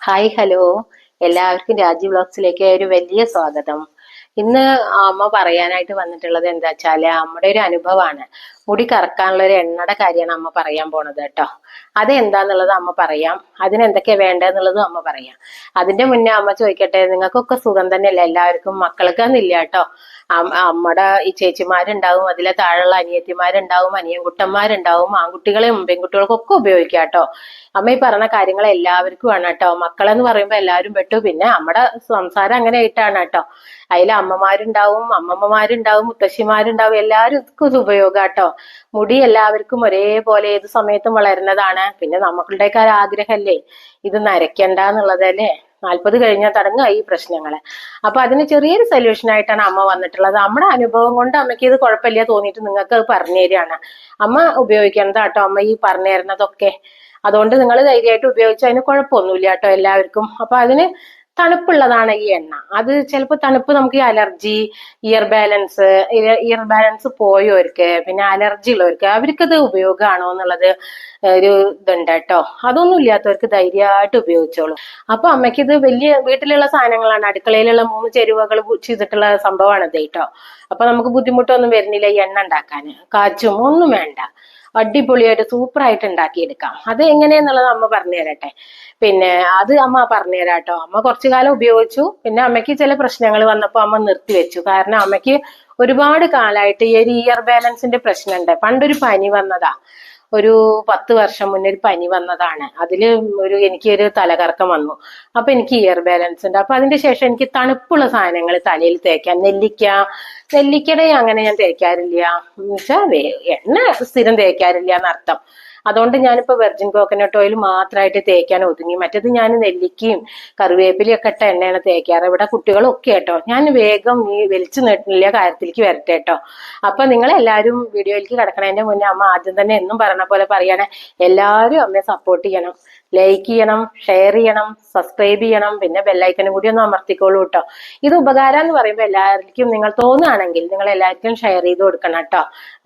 Hi hello. എല്ലാവർക്കും രാജി ബ്ലോഗ്സിലേക്ക് ഒരു വലിയ സ്വാഗതം. ഇന്ന് അമ്മ പറയാനായിട്ട് വന്നിട്ടുള്ളത് എന്താ വെച്ചാൽ അമ്മയുടെ ഒരു അനുഭവമാണ് മുടി കറക്കാനുള്ള ഒരു എണ്ണയുടെ കാര്യമാണ് അമ്മ പറയാൻ പോണത് കേട്ടോ. അത് എന്താന്നുള്ളത് അമ്മ പറയാം. അതിനെന്തൊക്കെയാ വേണ്ടതെന്നുള്ളതും അമ്മ പറയാം. അതിന്റെ മുന്നേ അമ്മ ചോദിക്കട്ടെ നിങ്ങൾക്കൊക്കെ സുഖം തന്നെയല്ലേ എല്ലാവർക്കും? മക്കൾക്കൊന്നില്ല കേട്ടോ. അമ്മയുടെ ഈ ചേച്ചിമാരുണ്ടാവും അതിലെ താഴെയുള്ള അനിയത്തിമാരുണ്ടാവും അനിയൻകുട്ടന്മാരുണ്ടാവും ആൺകുട്ടികളെയും പെൺകുട്ടികൾക്കൊക്കെ ഉപയോഗിക്കാം കേട്ടോ. അമ്മ ഈ പറഞ്ഞ കാര്യങ്ങൾ എല്ലാവർക്കും ആണ് കേട്ടോ. മക്കളെന്ന് പറയുമ്പോൾ എല്ലാവരും പെട്ടു. പിന്നെ നമ്മുടെ സംസാരം അങ്ങനെ ആയിട്ടാണ് കേട്ടോ. അതിൽ അമ്മമാരുണ്ടാവും അമ്മമ്മമാരുണ്ടാവും മുത്തശ്ശിമാരുണ്ടാവും എല്ലാവർക്കും ഇത് ഉപയോഗം കേട്ടോ. മുടി എല്ലാവർക്കും ഒരേപോലെ ഏത് സമയത്തും വളരുന്നതാണ്. പിന്നെ നമ്മളുടെയൊക്കെ ഒരു ആഗ്രഹമല്ലേ ഇത് നരയ്ക്കണ്ട എന്നുള്ളതല്ലേ നാൽപ്പത് കഴിഞ്ഞാൽ തുടങ്ങുക ഈ പ്രശ്നങ്ങൾ. അപ്പൊ അതിന് ചെറിയൊരു സൊല്യൂഷൻ ആയിട്ടാണ് അമ്മ വന്നിട്ടുള്ളത്. നമ്മുടെ അനുഭവം കൊണ്ട് അമ്മയ്ക്ക് ഇത് കുഴപ്പമില്ല തോന്നിയിട്ട് നിങ്ങൾക്ക് അത് പറഞ്ഞു തരികയാണ്. അമ്മ ഉപയോഗിക്കേണ്ടത് കേട്ടോ അമ്മ ഈ പറഞ്ഞു തരുന്നതൊക്കെ. അതുകൊണ്ട് നിങ്ങൾ ധൈര്യമായിട്ട് ഉപയോഗിച്ചാൽ അതിന് കുഴപ്പമൊന്നുമില്ല കേട്ടോ എല്ലാവർക്കും. അപ്പൊ അതിന് തണുപ്പുള്ളതാണ് ഈ എണ്ണ. അത് ചിലപ്പോൾ തണുപ്പ് നമുക്ക് allergy ear balance ear balance പോയവർക്ക് പിന്നെ അലർജി ഉള്ളവർക്ക് അവർക്കത് ഉപയോഗമാണോ എന്നുള്ളത് ഒരു ഇതുണ്ട് കേട്ടോ. അതൊന്നും ഇല്ലാത്തവർക്ക് ധൈര്യമായിട്ട് ഉപയോഗിച്ചോളൂ. അപ്പൊ അമ്മയ്ക്ക് ഇത് വലിയ വീട്ടിലുള്ള സാധനങ്ങളാണ്. അടുക്കളയിലുള്ള മൂന്ന് ചേരുവകൾ ചെയ്തിട്ടുള്ള സംഭവമാണ് ഇത് കേട്ടോ. അപ്പൊ നമുക്ക് ബുദ്ധിമുട്ടൊന്നും വരുന്നില്ല ഈ എണ്ണ ഉണ്ടാക്കാൻ. കാച്ചും ഒന്നും വേണ്ട. അടിപൊളിയായിട്ട് സൂപ്പർ സൂപ്പറായിട്ട് ഉണ്ടാക്കിയെടുക്കാം. അത് എങ്ങനെയെന്നുള്ളത് അമ്മ പറഞ്ഞു തരട്ടെ പിന്നെ അത് അമ്മ പറഞ്ഞു തരാം കേട്ടോ അമ്മ കുറച്ചു കാലം ഉപയോഗിച്ചു. പിന്നെ അമ്മയ്ക്ക് ചില പ്രശ്നങ്ങൾ വന്നപ്പോൾ അമ്മ നിർത്തിവെച്ചു. കാരണം അമ്മയ്ക്ക് ഒരുപാട് കാലമായിട്ട് ഈ ഒരു ഇയർ ബാലൻസിന്റെ പ്രശ്നമുണ്ട്. പണ്ടൊരു പനി വന്നതാ. ഒരു പത്ത് വർഷം മുന്നേ ഒരു പനി വന്നതാണ്. അതിൽ ഒരു എനിക്ക് ഒരു തലകറക്കം വന്നു. അപ്പൊ എനിക്ക് ഇയർ ബാലൻസ് ഉണ്ട്. അപ്പൊ അതിന്റെ ശേഷം എനിക്ക് തണുപ്പുള്ള സാധനങ്ങൾ തലയിൽ തേക്കാം. നെല്ലിക്ക നെല്ലിക്കടയും അങ്ങനെ ഞാൻ തേക്കാറില്ല. എന്നുവെച്ചാൽ എണ്ണ സ്ഥിരം തേക്കാറില്ല എന്നർത്ഥം. അതുകൊണ്ട് ഞാനിപ്പോ വെർജിൻ കോക്കനട്ട് ഓയിൽ മാത്രമായിട്ട് തേക്കാൻ ഒതുങ്ങി. മറ്റത് ഞാൻ നെല്ലിക്കയും കറിവേപ്പിലയും ഒക്കെ ഇട്ട എണ്ണയാണ് തേക്കാറ്. ഇവിടെ കുട്ടികളൊക്കെ കേട്ടോ ഞാൻ വേഗം ഈ വലിച്ചു നീട്ടുന്നില്ല കാര്യത്തിലേക്ക് വരട്ടെ കേട്ടോ അപ്പൊ നിങ്ങൾ എല്ലാവരും വീഡിയോയിലേക്ക് കിടക്കണതിന്റെ മുന്നേ അമ്മ ആദ്യം തന്നെ എന്നും പറഞ്ഞ പോലെ പറയണേ എല്ലാവരും അമ്മയെ സപ്പോർട്ട് ചെയ്യണം. ലൈക്ക് ചെയ്യണം ഷെയർ ചെയ്യണം സബ്സ്ക്രൈബ് ചെയ്യണം പിന്നെ ബെല്ലൈക്കനും കൂടി ഒന്ന് അമർത്തിക്കോളൂ കേട്ടോ ഇത് ഉപകാരം എന്ന് പറയുമ്പോൾ എല്ലാവർക്കും നിങ്ങൾ തോന്നുകയാണെങ്കിൽ നിങ്ങൾ എല്ലാവർക്കും ഷെയർ ചെയ്ത് കൊടുക്കണം കേട്ടോ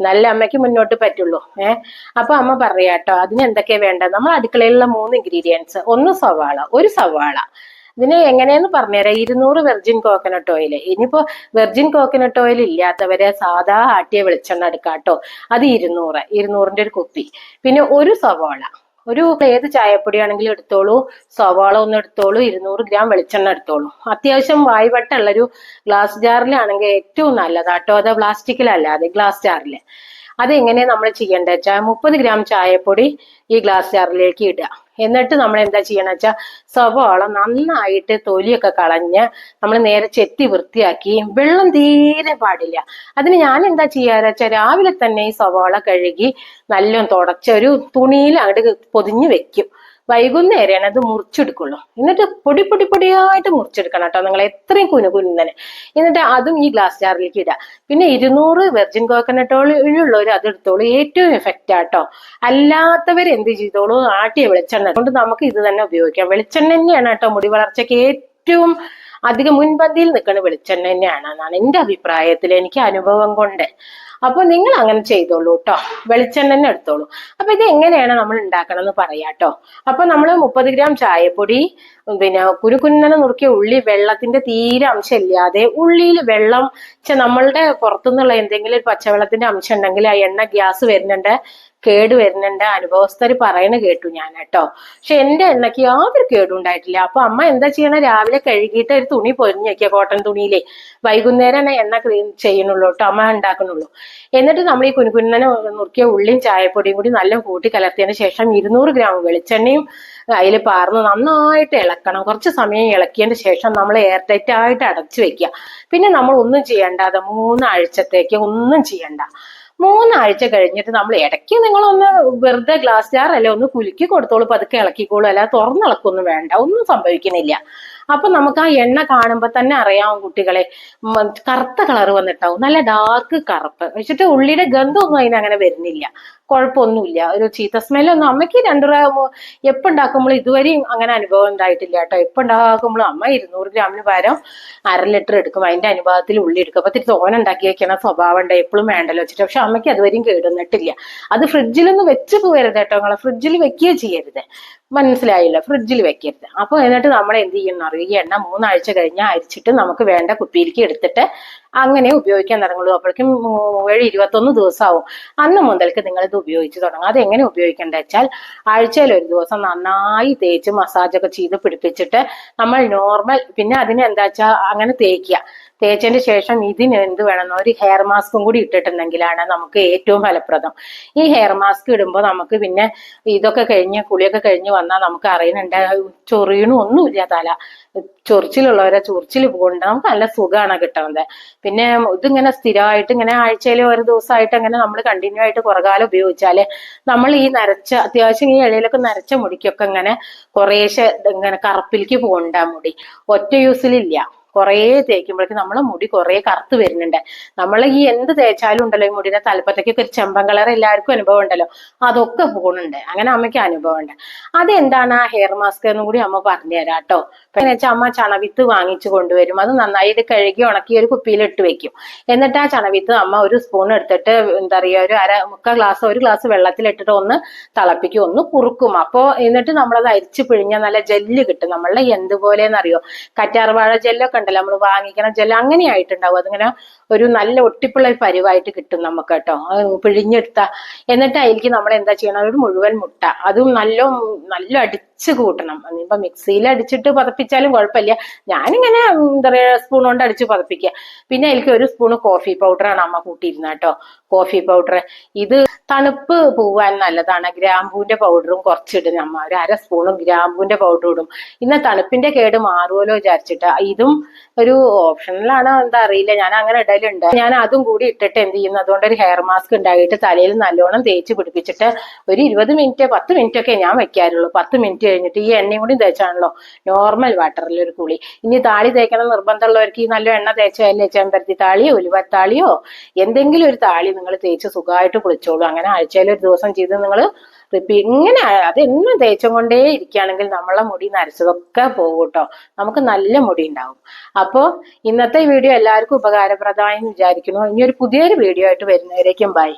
നല്ല അമ്മയ്ക്ക് മുന്നോട്ട് പറ്റുള്ളൂ. ഏഹ് അപ്പൊ അമ്മ പറയാ കേട്ടോ അതിന് എന്തൊക്കെയാ വേണ്ടത്? നമ്മൾ അടുക്കളയിലുള്ള മൂന്ന് ഇൻഗ്രീഡിയൻസ് ഒന്ന് സവാള ഒരു സവാള. ഇതിന് എങ്ങനെയെന്ന് പറഞ്ഞുതരാം. ഇരുന്നൂറ് വെർജിൻ കോക്കനട്ട് ഓയിൽ ഇനിയിപ്പോ വെർജിൻ കോക്കനട്ട് ഓയിൽ ഇല്ലാത്തവരെ സാധാ ആട്ടിയ വെളിച്ചെണ്ണ എടുക്കാം കേട്ടോ അത് ഇരുന്നൂറ് ഇരുന്നൂറിന്റെ ഒരു കുപ്പി. പിന്നെ ഒരു സവാള. ഒരു ഏത് ചായപ്പൊടിയാണെങ്കിലും എടുത്തോളൂ സവാള ഒന്ന് എടുത്തോളൂ ഇരുന്നൂറ് ഗ്രാം വെളിച്ചെണ്ണ എടുത്തോളൂ. അത്യാവശ്യം വായ്വട്ടുള്ളൊരു ഗ്ലാസ് ജാറിലാണെങ്കിൽ ഏറ്റവും നല്ലതാട്ടോ. അത് പ്ലാസ്റ്റിക്കിലല്ലാതെ ഗ്ലാസ് ജാറിൽ അത് എങ്ങനെയാ നമ്മൾ ചെയ്യേണ്ടത് വെച്ചാൽ മുപ്പത് ഗ്രാം ചായപ്പൊടി ഈ ഗ്ലാസ് ജാറിലേക്ക് ഇടുക. എന്നിട്ട് നമ്മൾ എന്താ ചെയ്യണം വെച്ചാൽ സവാള നന്നായിട്ട് തൊലിയൊക്കെ കളഞ്ഞ് നമ്മൾ നേരെ ചെത്തി വൃത്തിയാക്കി വെള്ളം തീരെ പാടില്ല. അതിന് ഞാൻ എന്താ ചെയ്യാറ് വെച്ചാൽ രാവിലെ തന്നെ ഈ സവാള കഴുകി നല്ലോണം തുടച്ച ഒരു തുണിയിൽ അങ്ങോട്ട് പൊതിഞ്ഞ് വെക്കും. വൈകുന്നേരമാണ് അത് മുറിച്ചെടുക്കുള്ളൂ. എന്നിട്ട് പൊടി പൊടി പൊടിയായിട്ട് മുറിച്ചെടുക്കണം കേട്ടോ നിങ്ങൾ എത്രയും കുനു കുന്നനെ എന്നിട്ട് അതും ഈ ഗ്ലാസ് ജാറിലേക്ക് ഇടുക. പിന്നെ ഇരുന്നൂറ് വെർജിൻ കോക്കനട്ട് ഓയിലുള്ളവർ അത് എടുത്തോളൂ. ഏറ്റവും എഫക്റ്റ് ആട്ടോ അല്ലാത്തവർ എന്ത് ചെയ്തോളൂ? ആട്ടിയ വെളിച്ചെണ്ണ. അതുകൊണ്ട് നമുക്ക് ഇത് തന്നെ ഉപയോഗിക്കാം. വെളിച്ചെണ്ണ തന്നെയാണ് കേട്ടോ മുടി വളർച്ചയ്ക്ക് ഏറ്റവും അധികം മുൻപന്തിയിൽ നിൽക്കുന്ന വെളിച്ചെണ്ണ തന്നെയാണ് എന്നാണ് എന്റെ അഭിപ്രായത്തിൽ. എനിക്ക് അനുഭവം കൊണ്ട്. അപ്പൊ നിങ്ങൾ അങ്ങനെ ചെയ്തോളൂ കേട്ടോ വെളിച്ചെണ്ണ തന്നെ എടുത്തോളൂ. അപ്പൊ ഇത് എങ്ങനെയാണ് നമ്മൾ ഉണ്ടാക്കണം എന്ന് പറയാട്ടോ അപ്പൊ നമ്മൾ മുപ്പത് ഗ്രാം ചായപ്പൊടി പിന്നെ കുരുകുന്നനെ നുറുക്കിയ ഉള്ളി വെള്ളത്തിന്റെ തീരെ അംശം ഇല്ലാതെ ഉള്ളിയിൽ വെള്ളം നമ്മളുടെ പുറത്തുനിന്നുള്ള എന്തെങ്കിലും ഒരു പച്ചവെള്ളത്തിന്റെ അംശം ഉണ്ടെങ്കിൽ ആ എണ്ണ ഗ്യാസ് വരുന്നുണ്ട്. കേട് വരുന്നുണ്ട് അനുഭവസ്ഥർ പറയണ കേട്ടു ഞാൻ കേട്ടോ. പക്ഷെ എന്റെ എണ്ണയ്ക്ക് യാതൊരു കേടും ഉണ്ടായിട്ടില്ല. അപ്പൊ അമ്മ എന്താ ചെയ്യണ? രാവിലെ കഴുകിയിട്ട് ഒരു തുണി പൊരിഞ്ഞ് കോട്ടൺ തുണിയിലേ. വൈകുന്നേരം എണ്ണ ക്ലീൻ ചെയ്യണുള്ളൂ കേട്ടോ. അമ്മ ഉണ്ടാക്കണുള്ളൂ എന്നിട്ട് നമ്മൾ ഈ കുനുകുന്നനെ നുറുക്കിയ ഉള്ളിയും ചായപ്പൊടിയും കൂടി നല്ല കൂട്ടി കലർത്തിയതിന് ശേഷം ഇരുന്നൂറ് ഗ്രാം വെളിച്ചെണ്ണയും അതിൽ പാർന്ന് നന്നായിട്ട് ഇളക്കണം. കുറച്ച് സമയം ഇളക്കിയതിന് ശേഷം നമ്മൾ എയർ ടൈറ്റ് ആയിട്ട് അടച്ചു വെക്കുക. പിന്നെ നമ്മൾ ഒന്നും ചെയ്യണ്ട. അത് മൂന്നാഴ്ചത്തേക്ക് ഒന്നും ചെയ്യണ്ട. മൂന്നാഴ്ച കഴിഞ്ഞിട്ട് നമ്മൾ ഇടയ്ക്ക് നിങ്ങളൊന്ന് വെറുതെ ഗ്ലാസ് ജാർ അല്ലെ ഒന്ന് കുലുക്കി കൊടുത്തോളൂ പതുക്കെ ഇളക്കിക്കോളൂ അല്ലാതെ തുറന്നിളക്കൊന്നും വേണ്ട ഒന്നും സംഭവിക്കുന്നില്ല. അപ്പൊ നമുക്ക് ആ എണ്ണ കാണുമ്പോൾ തന്നെ അറിയാവും കുട്ടികളെ. കറുത്ത കളർ വന്നിട്ടാവും. നല്ല ഡാർക്ക് കറുപ്പ്. വെച്ചിട്ട് ഉള്ളിയുടെ ഗന്ധമൊന്നും അതിനങ്ങനെ വരുന്നില്ല. കുഴപ്പമൊന്നുമില്ല. ഒരു ചീത്ത സ്മെല്ലൊന്നും അമ്മയ്ക്ക് രണ്ടു എപ്പോൾ ഉണ്ടാക്കുമ്പോൾ ഇതുവരെയും അങ്ങനെ അനുഭവം ഉണ്ടായിട്ടില്ല കേട്ടോ. എപ്പോൾ ഉണ്ടാക്കുമ്പോഴും അമ്മ ഇരുന്നൂറ് ഗ്രാമിന് പകരം അര ലിറ്റർ എടുക്കും. അതിന്റെ അനുഭവത്തിൽ ഉള്ളി എടുക്കും. അപ്പൊ ഇത്തിരി തോന ഉണ്ടാക്കി വെക്കണ സ്വഭാവം ഉണ്ട്. എപ്പോഴും വേണ്ടല്ലോ വെച്ചിട്ട്. പക്ഷെ അമ്മയ്ക്ക് അതുവരെയും കേടുന്നിട്ടില്ല അത് ഫ്രിഡ്ജിലൊന്നും വെച്ച് പോകരുത് കേട്ടോ. നിങ്ങളെ ഫ്രിഡ്ജിൽ വെക്കുകയോ ചെയ്യരുത്. മനസ്സിലായില്ല. ഫ്രിഡ്ജിൽ വെക്കരുത്. അപ്പൊ എന്നിട്ട് നമ്മൾ എന്ത് ചെയ്യണം അറിയോ? ഈ എണ്ണ മൂന്നാഴ്ച കഴിഞ്ഞ് അരിച്ചിട്ട് നമുക്ക് വേണ്ട കുപ്പിയിലേക്ക് എടുത്തിട്ട് അങ്ങനെ ഉപയോഗിക്കാൻ തുടങ്ങുള്ളൂ. അപ്പോഴേക്കും ഏഴ് ഇരുപത്തൊന്ന് ദിവസമാവും അന്ന് മുതൽക്ക് നിങ്ങൾ ഇത് ഉപയോഗിച്ച് തുടങ്ങും അത് എങ്ങനെ ഉപയോഗിക്കേണ്ട വെച്ചാൽ ആഴ്ചയിൽ ഒരു ദിവസം നന്നായി തേച്ച് മസാജൊക്കെ ചെയ്ത് പിടിപ്പിച്ചിട്ട് നമ്മൾ നോർമൽ പിന്നെ അതിന് എന്താ വെച്ചാൽ അങ്ങനെ തേക്കുക. തേച്ചതിന് ശേഷം ഇതിന് എന്ത് വേണം? ഒരു ഹെയർ മാസ്കും കൂടി ഇട്ടിട്ടുണ്ടെങ്കിലാണ് നമുക്ക് ഏറ്റവും ഫലപ്രദം. ഈ ഹെയർ മാസ്ക് ഇടുമ്പോൾ നമുക്ക് പിന്നെ ഇതൊക്കെ കഴിഞ്ഞ് കുളിയൊക്കെ കഴിഞ്ഞ് വന്നാൽ നമുക്ക് അറിയുന്നുണ്ട് ചൊറിയണു ഒന്നുമില്ല തല. ചൊറിച്ചിലുള്ളവരെ ചൊറിച്ചിൽ പോകണ്ട. നമുക്ക് നല്ല സുഖമാണ് കിട്ടുന്നത് പിന്നെ ഇതിങ്ങനെ സ്ഥിരമായിട്ട് ഇങ്ങനെ ആഴ്ചയിൽ ഒരു ദിവസമായിട്ട് അങ്ങനെ നമ്മൾ കണ്ടിന്യൂ ആയിട്ട് കുറകാലം ഉപയോഗിച്ചാൽ നമ്മൾ ഈ നരച്ച അത്യാവശ്യം ഈ ഇടയിലൊക്കെ നരച്ച മുടിക്കൊക്കെ ഇങ്ങനെ കുറേശ്ശെ ഇങ്ങനെ കറുപ്പിലേക്ക് പോകണ്ട മുടി. ഒറ്റ യൂസിലില്ല കുറേ തേക്കുമ്പോഴേക്കും നമ്മളെ മുടി കുറേ കറുത്ത് വരുന്നുണ്ട്. നമ്മൾ ഈ എന്ത് തേച്ചാലും ഉണ്ടല്ലോ ഈ മുടിയുടെ തലപ്പത്തേക്കൊക്കെ ഒരു ചെമ്പൻ കളർ എല്ലാവർക്കും അനുഭവം ഉണ്ടല്ലോ. അതൊക്കെ പോകുന്നുണ്ട് അങ്ങനെ അമ്മയ്ക്ക് അനുഭവം ഉണ്ട്. അതെന്താണ് ആ ഹെയർ മാസ്ക് എന്നും കൂടി അമ്മ പറഞ്ഞു തരാം കേട്ടോ. പിന്നെ വെച്ചാൽ അമ്മ ചണവിത്ത് വാങ്ങിച്ചു കൊണ്ടുവരും. അത് നന്നായിട്ട് കഴുകി ഉണക്കി ഒരു കുപ്പിയിൽ ഇട്ട് വെക്കും. എന്നിട്ട് ആ ചണവിത്ത് അമ്മ ഒരു സ്പൂൺ എടുത്തിട്ട് എന്താ പറയുക ഒരു അര മുക്കാൽ ഗ്ലാസ് ഒരു ഗ്ലാസ് വെള്ളത്തിലിട്ടിട്ട് ഒന്ന് തിളപ്പിക്കും. ഒന്ന് കുറുക്കും. അപ്പോൾ എന്നിട്ട് നമ്മളത് അരിച്ചു പിഴിഞ്ഞാൽ നല്ല ജെല്ല് കിട്ടും. നമ്മളെ എന്തുപോലെയെന്നറിയോ? കറ്റാർവാഴ ജെല്ലൊക്കെ ഉണ്ടല്ലോ നമ്മൾ വാങ്ങിക്കണം ജലം അങ്ങനെ ആയിട്ടുണ്ടാവും. അതിങ്ങനെ ഒരു നല്ല ഒട്ടിപ്പുള്ള ഒരു പരിവായിട്ട് കിട്ടും നമുക്ക് കേട്ടോ. പിഴിഞ്ഞെടുത്ത. എന്നിട്ട് അതിലേക്ക് നമ്മൾ എന്താ ചെയ്യണം ഒരു മുഴുവൻ മുട്ട. അതും നല്ല നല്ല അടിച്ച് കൂട്ടണം. ഇപ്പൊ മിക്സിയിൽ അടിച്ചിട്ട് പതപ്പിച്ചാലും കുഴപ്പമില്ല. ഞാനിങ്ങനെ എന്താ പറയുക സ്പൂൺ കൊണ്ട് അടിച്ച് പതപ്പിക്കുക. പിന്നെ എനിക്ക് ഒരു സ്പൂൺ കോഫി പൗഡറാണ് അമ്മ കൂട്ടിയിരുന്നത് കേട്ടോ. കോഫി പൗഡർ ഇത് തണുപ്പ് പോവാൻ നല്ലതാണ്. ഗ്രാമ്പൂവിന്റെ പൗഡറും കുറച്ചിടും അമ്മ. ഒരു അര സ്പൂണും ഗ്രാമ്പൂവിന്റെ പൗഡർ ഇടും. ഇന്ന് തണുപ്പിന്റെ കേട് മാറുമല്ലോ വിചാരിച്ചിട്ട്. ഇതും ഒരു ഓപ്ഷനിലാണോ എന്താ അറിയില്ല. ഞാൻ അങ്ങനെ ഇടലുണ്ട്. ഞാൻ അതും കൂടി ഇട്ടിട്ട് എന്ത് ചെയ്യുന്നു? അതുകൊണ്ട് ഒരു ഹെയർ മാസ്ക് ഉണ്ടായിട്ട് തലയിൽ നല്ലോണം തേച്ച് പിടിപ്പിച്ചിട്ട് ഒരു ഇരുപത് മിനിറ്റ് പത്ത് മിനിറ്റ് ഒക്കെ ഞാൻ വെക്കാറുള്ളൂ. പത്ത് മിനിറ്റ് കഴിഞ്ഞിട്ട് ഈ എണ്ണയും കൂടി തേച്ചാണല്ലോ. നോർമൽ വാട്ടറിൽ ഒരു കുളി. ഇനി താളി തേക്കണം നിർബന്ധമുള്ളവർക്ക് ഈ നല്ല എണ്ണ തേച്ചല്ലേ ചെമ്പരത്തി താളിയോ ഉലുവത്താളിയോ എന്തെങ്കിലും ഒരു താളി നിങ്ങൾ തേച്ച് സുഖമായിട്ട് കുളിച്ചോളൂ. അങ്ങനെ ആഴ്ചയിൽ ഒരു ദിവസം ചെയ്ത് നിങ്ങൾ റിപ്പീറ്റ് ഇങ്ങനെ അതെന്നും തേച്ചും കൊണ്ടേ ഇരിക്കുകയാണെങ്കിൽ നമ്മളെ മുടി നരച്ചതൊക്കെ പോകും കേട്ടോ. നമുക്ക് നല്ല മുടി ഉണ്ടാവും. അപ്പോൾ ഇന്നത്തെ വീഡിയോ എല്ലാവർക്കും ഉപകാരപ്രദമായി വിചാരിക്കുന്നു. ഇനി ഒരു പുതിയൊരു വീഡിയോ ആയിട്ട് വരുന്നവരേക്കും ബൈ